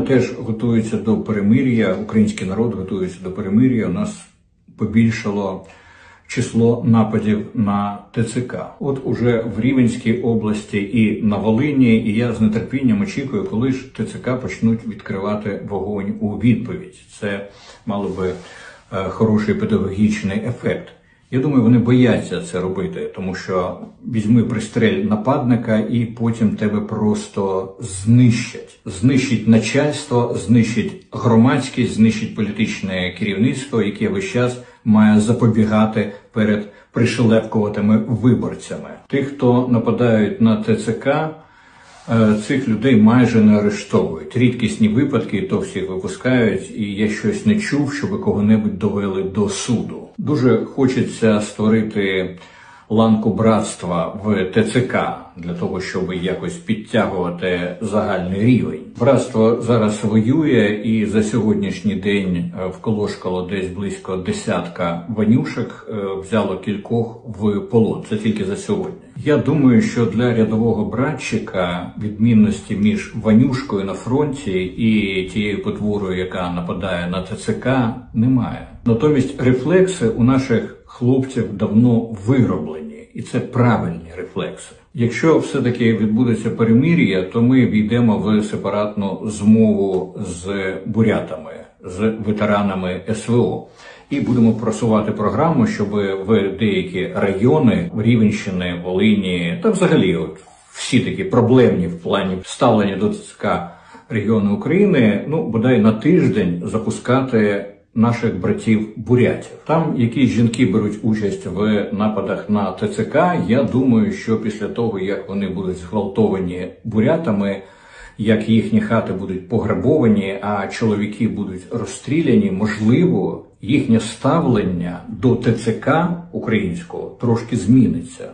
теж готується до перемир'я, український народ готується до перемир'я. У нас побільшало число нападів на ТЦК. От уже в Рівенській області і на Волині, і я з нетерпінням очікую, коли ж ТЦК почнуть відкривати вогонь у відповідь. Це мало би е, хороший педагогічний ефект. Я думаю, вони бояться це робити, тому що візьми пристрель нападника і потім тебе просто знищать. Знищить начальство, знищить громадськість, знищить політичне керівництво, яке весь час має запобігати перед пришелепкуватими виборцями. Тих, хто нападають на ТЦК, Цих людей майже не арештовують. Рідкісні випадки, то всіх випускають, і я щось не чув, щоб кого-небудь довели до суду. Дуже хочеться створити ланку братства в ТЦК для того, щоб якось підтягувати загальний рівень. Братство зараз воює, і за сьогоднішній день е, вколошкало десь близько десятка ванюшек, е, взяло кількох в полон. Це тільки за сьогодні. Я думаю, що для рядового братчика відмінності між ванюшкою на фронті і тією потворою, яка нападає на ТЦК, немає. Натомість рефлекси у наших хлопців давно вироблені, і це правильні рефлекси. Якщо все-таки відбудеться перемир'я, то ми війдемо в сепаратну змову з бурятами, з ветеранами СВО. І будемо просувати програму, щоб в деякі райони Рівенщини, Волині та взагалі, от всі такі проблемні в плані ставлення до ЦСК регіону України, ну бодай на тиждень запускати наших братів бурятів. Там якісь жінки беруть участь в нападах на ТЦК. Я думаю, що після того як вони будуть зґвалтовані бурятами. Як їхні хати будуть пограбовані, а чоловіки будуть розстріляні, можливо, їхнє ставлення до ТЦК українського трошки зміниться.